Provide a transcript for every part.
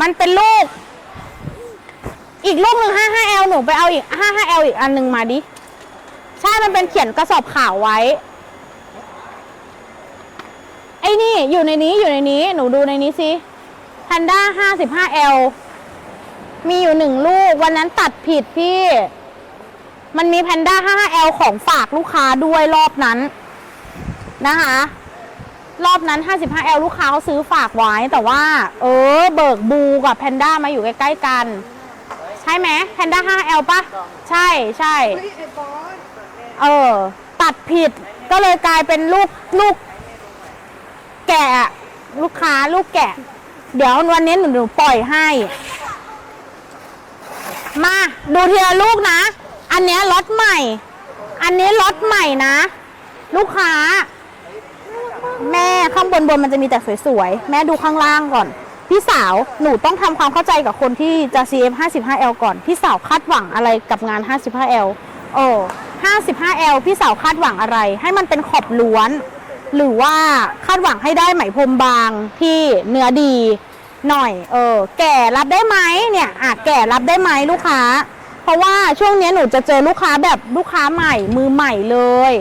มันเป็นลูก อีกลูกหนึ่ง 55L หนูไปเอาอีก 55L อีกอันหนึ่งมาดิ ใช่มันเป็นเขียนกระสอบข่าวไว้ ไอ้นี่อยู่ในนี้อยู่ในนี้ หนูดูในนี้สิแพนด้า 55L มีอยู่หนึ่งลูก วันนั้นตัดผิดพี่ มันมีแพนด้า 55L ของฝากลูกค้าด้วยรอบนั้นนะคะ รอบนั้น 55L ลูกค้าเขาซื้อฝากไว้ แต่ว่า เออ เบิกบูกับแพนด้ามาอยู่ใกล้ๆกัน ใช่ไหมแพนด้า 5L ปะใช่ใช่เออ ตัดผิดก็เลยกลายเป็นลูกลูก แกะ ลูกค้าลูกแกะ เดี๋ยววันนี้หนูหนูปล่อยให้ มาดูทีละลูกนะ อันนี้ยล็อตใหม่ อันนี้ล็อตใหม่นะ ลูกค้า แม่ข้างบนบนมันจะมีแต่สวยๆ แม่ดูข้างล่างก่อน พี่สาวหนูต้องทำความเข้าใจกับคนที่จะ CF 55L ก่อน พี่สาวคาดหวังอะไรกับงาน 55L เออ 55L พี่สาวคาดหวังอะไร ให้มันเป็นขอบล้วน หรือว่าคาดหวังให้ได้ไหมพรมบางที่เนื้อดีหน่อย เออ แก่รับได้ไหมเนี่ยอะแก่รับได้ไหมลูกค้า เพราะว่าช่วงนี้หนูจะเจอลูกค้าแบบลูกค้าใหม่มือใหม่เลย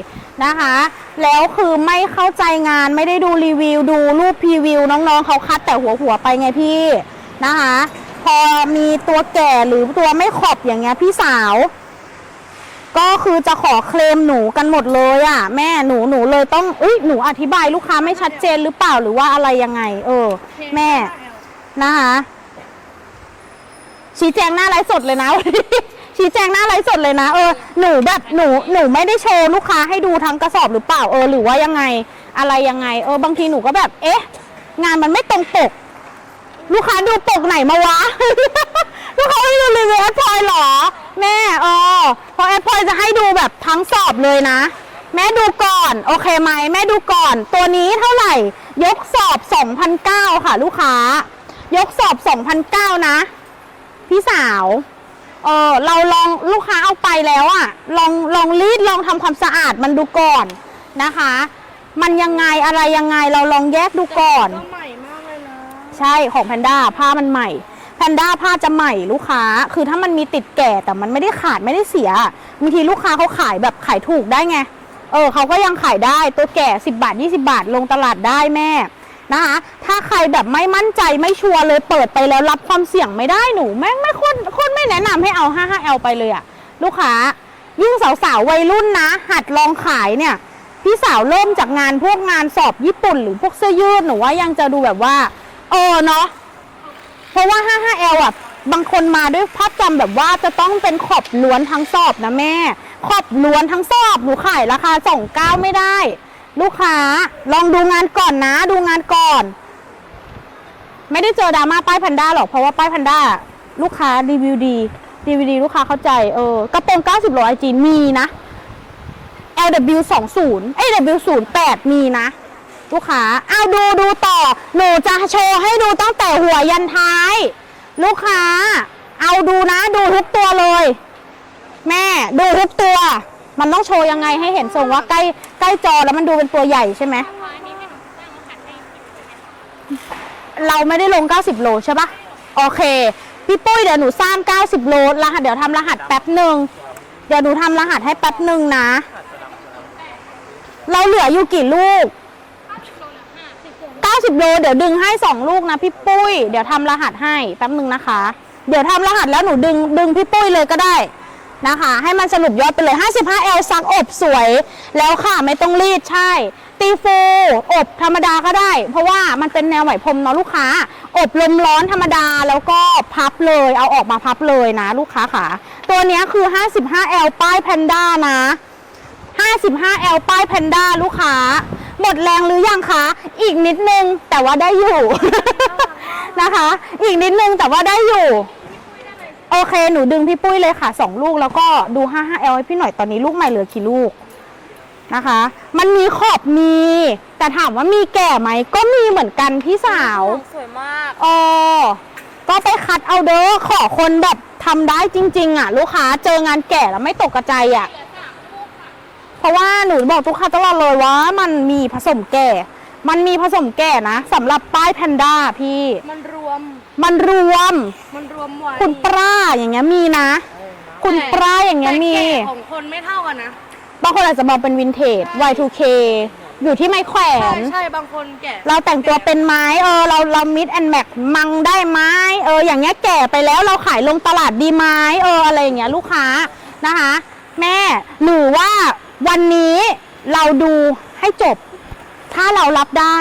นะคะ แล้วคือไม่เข้าใจงานไม่ได้ดูรีวิว ดูรูปพรีวิว น้องๆเขาคัดแต่หัวหัวไปไงพี่นะคะ พอมีตัวแก่หรือตัวไม่ขอบอย่างเงี้ยพี่สาว ก็คือจะขอเคลมหนูกันหมดเลยอะ่ะ แม่หนูหนูเลยต้องอุ้ยหนูอธิบายลูกค้าไม่ชัดเจนหรือเปล่าหรือว่าอะไรยังไง เออ แม่นะคะชี้แจงหน้าไลฟ์สดเลยนะ ชี้แจงหน้าไลฟ์สดเลยนะ เออหนูแบบหนูหนูไม่ได้โชว์ลูกค้าให้ดูทั้งกระสอบหรือเปล่าเออหรือว่ายังไงอะไรยังไง เออบางทีหนูก็แบบ เอ๊ะ งานมันไม่ตรงปก ลูกค้าดูปกไหนมาวะ ลูกค้าไม่ดูรีวิวแอดพลอยเหรอ แม่เออเพราะแอดพลอยจะให้ดูแบบทั้งสอบเลยนะ แม่ดูก่อน โอเคไหมแม่ดูก่อน ตัวนี้เท่าไหร่ ยกสอบ2,009ค่ะ ลูกค้า ยกสอบ2,009นะ พี่สาว เออเราลองลูกค้าเอาไปแล้วอะลองลองรีดลองทำความสะอาดมันดูก่อนนะคะ มันยังไงอะไรยังไงเราลองแยกดูก่อนก็ใหม่มากเลยนะใช่ของแพนด้าผ้ามันใหม่แพนด้าผ้าจะใหม่ลูกค้า คือถ้ามันมีติดแก่แต่มันไม่ได้ขาดไม่ได้เสียบางทีลูกค้าเขาขายแบบขายถูกได้ไง เออเขาก็ยังขายได้ตัวแก่ 10 บาท 20 บาทลงตลาดได้แม่นะคะถ้าใครแบบไม่มั่นใจไม่ชัวร์เลยเปิดไปแล้วรับความเสี่ยงไม่ได้หนูแม่งไม่คนคนไม่แนะนำให้เอา 55L ไปเลยอะลูกค้ายิ่งสาวๆวัยรุ่นนะ หัดลองขายเนี่ย พี่สาวเริ่มจากงานพวกงานสอบญี่ปุ่น หรือพวกเสื้อยืดหนูว่ายังจะดูแบบว่า เออเนาะเพราะว่า 55L อะบางคนมาด้วยภาพจำแบบว่าจะต้องเป็นขอบล้วนทั้งสอบนะแม่ ขอบล้วนทั้งสอบหนูขายราคา29ไม่ได้ ลูกค้าลองดูงานก่อนนะ ดูงานก่อน ไม่ได้เจอดราม่าป้ายแพนด้าหรอกเพราะว่าป้ายแพนด้าลูกค้ารีวิวดี รีวิวดีลูกค้าเข้าใจ เออ กระโปรง 90โลไอจีนมีนะ LW 2 0เอ้ย W 0 8มีนะ ลูกค้าเอาดูดูต่อ หนูจะโชว์ให้ดูตั้งแต่หัวยันท้าย ลูกค้า เอาดูนะ ดูทุกตัวเลย แม่ดูทุกตัว มันต้องโชว์ยังไงให้เห็นทรงว่าใกล้ใกล้จอแล้วมันดูเป็นตัวใหญ่ใช่ไหมเราไม่ได้ลง 90 โลใช่ปะโอเค พี่ปุ้ยเดี๋ยวหนูสร้าง 90 โลรหัสเดี๋ยวทำรหัสแป๊บหนึ่งเดี๋ยวหนูทำรหัสให้แป๊บหนึ่งนะ เราเหลืออยู่กี่ลูก 90 โลเดี๋ยวดึงให้ 2 ลูกนะพี่ปุ้ย เดี๋ยวทำรหัสให้แป๊บหนึ่งนะคะ เดี๋ยวทำรหัสแล้วหนูดึงดึงพี่ปุ้ยเลยก็ได้นะคะ ให้มันสรุปยอดไปเลย 55L ซักอบสวย แล้วค่ะไม่ต้องรีดใช่ ตีฟูอบธรรมดาก็ได้ เพราะว่ามันเป็นแนวไหมพรมเนาะลูกค้า อบลมร้อนธรรมดาแล้วก็พับเลย เอาออกมาพับเลยนะ ลูกค้าค่ะ ตัวนี้คือ 55L ป้ายแพนด้านะ 55L ป้ายแพนด้าลูกค้า หมดแรงหรือยังคะ อีกนิดนึงแต่ว่าได้อยู่ นะคะ อีกนิดนึงแต่ว่าได้อยู่โอเค หนูดึงพี่ปุ้ยเลยค่ะ 2 ลูกแล้วก็ดู 55L ให้พี่หน่อยตอนนี้ลูกใหม่เหลือกี่ลูก นะคะ มันมีขอบมี แต่ถามว่ามีแก่ไหม ก็มีเหมือนกันพี่สาวสวยมากเออก็ไปคัดเอาเด้อขอคนแบบทำได้จริง ๆ อะ ลูกค้าเจองานแก่แล้วไม่ตกกระใจอะ เพราะว่าหนูบอกทุกค้าตลอดเลยว่ามันมีผสมแก่ มันมีผสมแก่นะสำหรับป้ายแพนด้าพี่ มันรวม มันรวม มันรวมไว้คุณปราอย่างเงี้ยมีนะ คุณปราอย่างเงี้ยมีแต่แก่ของคนไม่เท่ากันนะ บางคนอาจจะมองเป็นวินเทจ Y2K อยู่ที่ไม้แขวใช่น ใช่บางคนแก่เราแต่งตัวเป็นไม้เออเราเรามิดแอนแม็กมังได้ไหมเอออย่างเงี้ยแก่ไปแล้วเราขายลงตลาดดีไหมเอออะไรอย่างเงี้ยลูกค้านะคะ แม่หรือว่าวันนี้เราดูให้จบ ถ้าเรารับได้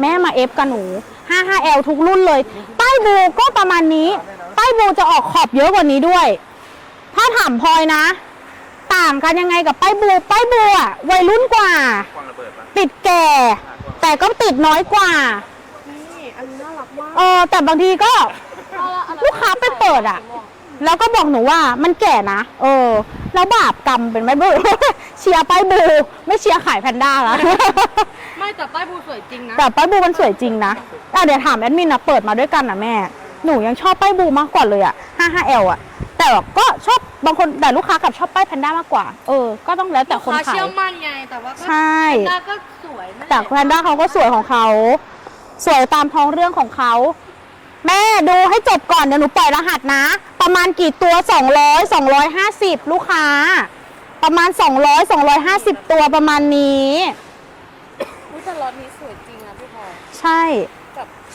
แม่มาเอฟกับหนู 55L ทุกรุ่นเลย ป้ายบูก็ประมาณนี้ ป้ายบูจะออกขอบเยอะกว่านี้ด้วย ถ้าถามพลอยนะ ต่างกันยังไงกับป้ายบูป้ายบูอะวัยรุ่นกว่าติดแก่ แต่ก็ติดน้อยกว่า นี่อันนี้น่ารักมากเออแต่บางทีก็ ลูกค้าไปเปิดอะแล้วก็บอกหนูว่ามันแก่นะเออ แล้วบาปกรรมเป็นไหมบูเชียร์ป้ายบูไม่เชียร์ขายแพนด้าแล้วไม่แต่ป้ายบูสวยจริงนะแต่ป้ายบูมันสวยจริงนะอะเดี๋ยวถามแอดมินนะเปิดมาด้วยกันนะแม่ หนูยังชอบป้ายบูมากกว่าเลยอะ 55L อะ แต่ก็ชอบบางคนแต่ลูกค้ากลับชอบป้ายแพนด้ามากกว่า เออ ก็ต้องแล้วแต่ลูกคนค้าขาย เชื่อมั่นไงแต่ว่าก็ใช่ แพนด้าก็สวยนั่นหละแต่แพนด้าเขาก็สวยของเขา สวยตามท้องเรื่องของเขา แม่ดูให้จบก่อนเดี๋ยวหนูปล่อยรหัสนะ ประมาณกี่ตัว 200 250 ลูกค้า ประมาณ 200 250 ตัวประมาณนี้ อุ๊ยแต่ล็อตนี้สวยจริงอะพี่พลอย ใช่แบบ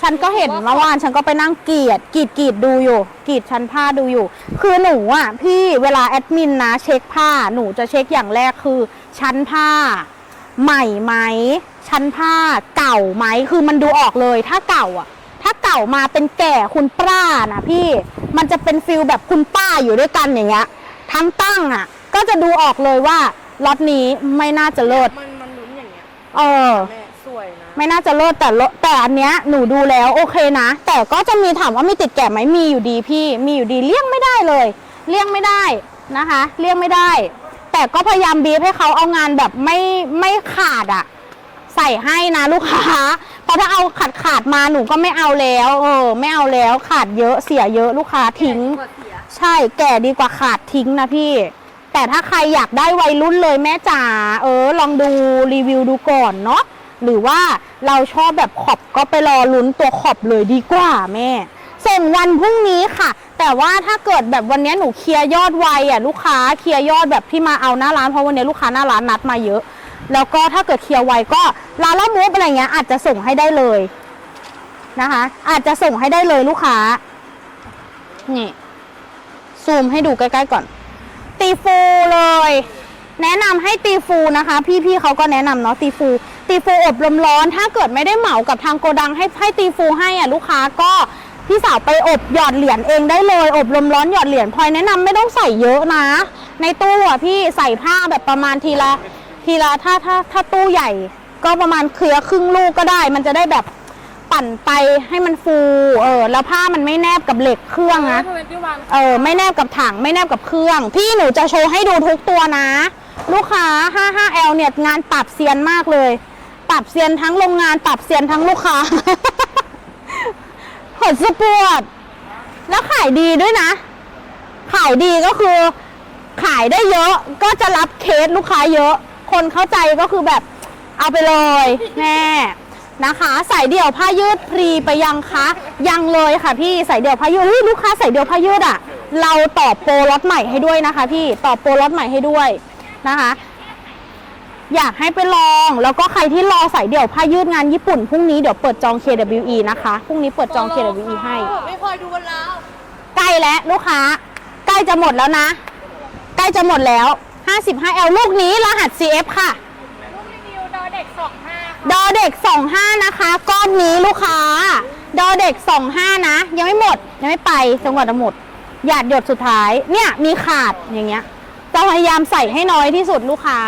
ฉันก็เห็นเมื่อวานฉันก็ไปนั่งกรีดกรีดกรีดดูอยู่กรีดชั้นผ้าดูอยู่ คือหนูอะพี่เวลาแอดมินนะเช็คผ้าหนูจะเช็คอย่างแรกคือ ชั้นผ้า ใหม่ไหมชั้นผ้าเก่าไหมคือมันดูออกเลยถ้าเก่าอะ ถ้าเก่ามาเป็นแก่คุณป้านะพี่มันจะเป็นฟิลแบบคุณป้าอยู่ด้วยกันอย่างเงี้ยทั้งตั้งอะ ก็จะดูออกเลยว่าล็อตนี้ไม่น่าจะเลิศมันมันลุ้นอย่างเงี้ยเออแม่สวยนะ ไม่น่าจะเลิศแต่ลแต่อันเนี้ยหนูดูแล้วโอเคนะ แต่ก็จะมีถามว่ามีติดแก่ไหมมีอยู่ดีพี่ มีอยู่ดีเลี่ยงไม่ได้เลย เลี่ยงไม่ได้นะคะ เลี่ยงไม่ได้ แต่ก็พยายามบีบให้เขาเอางานแบบไม่ไม่ขาดอะใส่ให้นะลูกค้าเพราะถ้าเอาขาดขาดๆมาหนูก็ไม่เอาแล้วเออไม่เอาแล้วขาดเยอะเสียเยอะลูกค้าทิ้งกว่าเสียใช่แก่ดีกว่าขาดทิ้งนะพี่ แต่ถ้าใครอยากได้วัยรุ่นเลยแม่จ๋าเออ ลองดูรีวิวดูก่อนเนาะ หรือว่าเราชอบแบบขอบก็ไปรอลุ้นตัวขอบเลยดีกว่าแม่ ส่งวันพรุ่งนี้ค่ะ แต่ว่าถ้าเกิดแบบวันนี้หนูเคลียร์ยอดไวอะลูกค้าเคลียร์ยอดแบบที่มาเอาหน้าร้านเพราะวันนี้ลูกค้าหน้าร้านนัดมาเยอะ แล้วก็ถ้าเกิดเคลียร์ไวก็ร้านละมูฟอะไรเงี้ยอาจจะส่งให้ได้เลยนะคะ อาจจะส่งให้ได้เลยลูกค้านี่ซูมให้ดูใกล้ ๆ ก่อน ตีฟูเลย แนะนำให้ตีฟูนะคะ พี่ๆเขาก็แนะนำเนาะตีฟู ตีฟูอบลมร้อน ถ้าเกิดไม่ได้เหมากับทางโกดังให้ให้ตีฟูให้อะลูกค้าก็พี่สาวไปอบหยอดเหรียญเองได้เลย อบลมร้อนหยอดเหรียญพลอยแนะนำไม่ต้องใส่เยอะนะ ในตู้อะพี่ใส่ผ้าแบบประมาณทีละทีละถ้าถ้าถ้าตู้ใหญ่ ก็ประมาณเครือครึ่งลูกก็ได้ มันจะได้แบบปั่นไปให้มันฟู เออ แล้วผ้ามันไม่แนบกับเหล็กเครื่องนะเวนตี้วันเออ ไม่แนบกับถัง ไม่แนบกับเครื่อง พี่หนูจะโชว์ให้ดูทุกตัวนะ ลูกค้า 55L เนี่ยงานปรับเซียนมากเลย ปรับเซียนทั้งโรงงานปรับเซียนทั้งลูกค้า ผลสปวด แล้วขายดีด้วยนะ ขายดีก็คือ ขายได้เยอะก็จะรับเคสลูกค้าเยอะ คนเข้าใจก็คือแบบเอาไปเลยแม่นะคะใสายเดี่ยวผ้ายืดพรีไปยังคะยังเลยค่ะพี่ใสายเดี่ยวผ้ายืดเฮ้ยลูกค้าใสายเดี่ยวผ้ายืดอะ เราต่อโปรล็อตใหม่ให้ด้วยนะคะ พี่ต่อโปรล็อตใหม่ให้ด้วยนะคะ อยากให้ไปลอง แล้วก็ใครที่รอสายเดี่ยวผ้ายืดงานญี่ปุ่นพรุ่งนี้เดี๋ยวเปิดจอง KWE นะคะพรุ่งนี้เปิดจอง KWE ให้ ไม่คอยดูกันแล้วใกล้แล้วลูกค้า ใกล้จะหมดแล้วนะ ใกล้จะหมดแล้ว 55L ลูกนี้รหัส CF ค่ะ ลูกรีวิวดอเด็กสองห้าดอเด็ก 25 นะคะ ก้อนนี้ลูกค้า ดอเด็ก 25 นะ ยังไม่หมด ยังไม่ไปจนกว่าจะหมด หยาดหยดสุดท้าย เนี่ย มีขาดอย่างเงี้ยจะพยายามใส่ให้น้อยที่สุดลูกค้า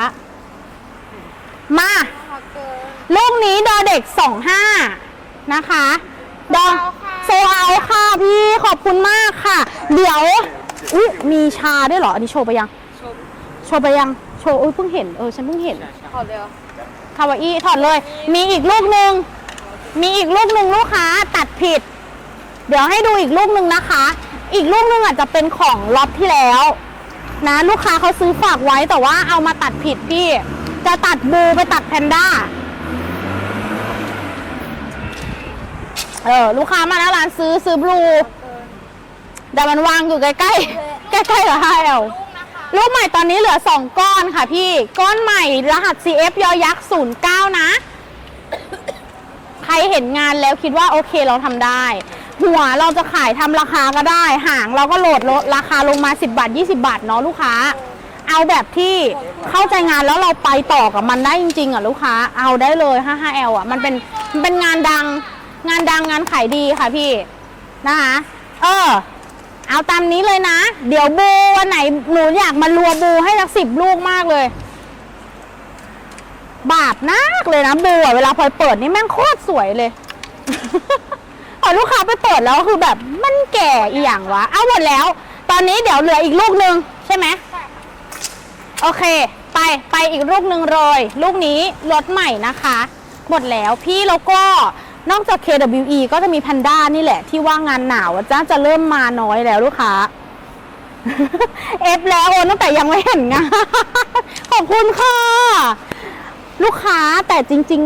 มาลูกนี้ดอเด็ก25นะคะดอโซเอาค่ะพี่ขอบคุณมากค่ะ เดี๋ยวอุ๊ยมีชาด้วยเหรอ อันนี้โชว์ไปยังชมโชว์ไปยัง โชว์อุ้ยเพิ่งเห็น เออ ฉันเพิ่งเห็นขอเร็วคาวาอี้ถอดเลย มีอีกลูกหนึ่ง มีอีกลูกหนึ่งลูกค้าตัดผิด เดี๋ยวให้ดูอีกลูกหนึ่งนะคะ อีกลูกหนึ่งอาจจะเป็นของล็อตที่แล้ว นะ ลูกค้าเขาซื้อฝากไว้แต่ว่าเอามาตัดผิดพี่ จะตัดบูไปตัดแพนด้า เออ ลูกค้ามาหน้าร้านซื้อซื้อบลูแต่มันวางอยู่ใกล้ๆ ใกล้ๆกับไฮเอลลูกนะคะลูกใหม่ตอนนี้เหลือ 2 ก้อนค่ะพี่ ก้อนใหม่รหัส CF ยอยักษ์09 นะ ใครเห็นงานแล้วคิดว่าโอเคเราทำได้ หัวเราจะขายทำราคาก็ได้ หางเราก็โหลดลดราคาลงมา 10 บาท 20 บาทเนาะลูกค้า เอาแบบที่เข้าใจงานแล้วเราไปต่อกับมันได้จริงๆอะลูกค้า เอาได้เลย 55L อะ มันเป็นมันเป็นงานดัง งานดังงานขายดีค่ะพี่ นะคะ เออ เอาตามนี้เลยนะ เดี๋ยวบูวันไหนหนูอยากมารัวบูให้สักสิบลูกมากเลย บาปนักเลยนะบูอะเวลาพลอยเปิดนี่แม่งโคตรสวยเลยพอลูกค้าไปเปิดแล้วคือแบบมันแก่อีหยังวะ เอาหมดแล้ว ตอนนี้เดี๋ยวเหลืออีกลูกหนึ่งใช่ไหม โอเค ไปไปอีกลูกหนึ่งเลยลูกนี้รถใหม่นะคะ หมดแล้วพี่แล้วก็นอกจาก KWE ก็จะมีแพนด้านี่แหละ ที่ว่างงานหนาวจ้าจะเริ่มมาน้อยแล้วลูกค้าเอฟแล้วโอนตั้งแต่ยังไม่เห็นงานขอบคุณค่ะ ลูกค้าแต่จริงๆอะ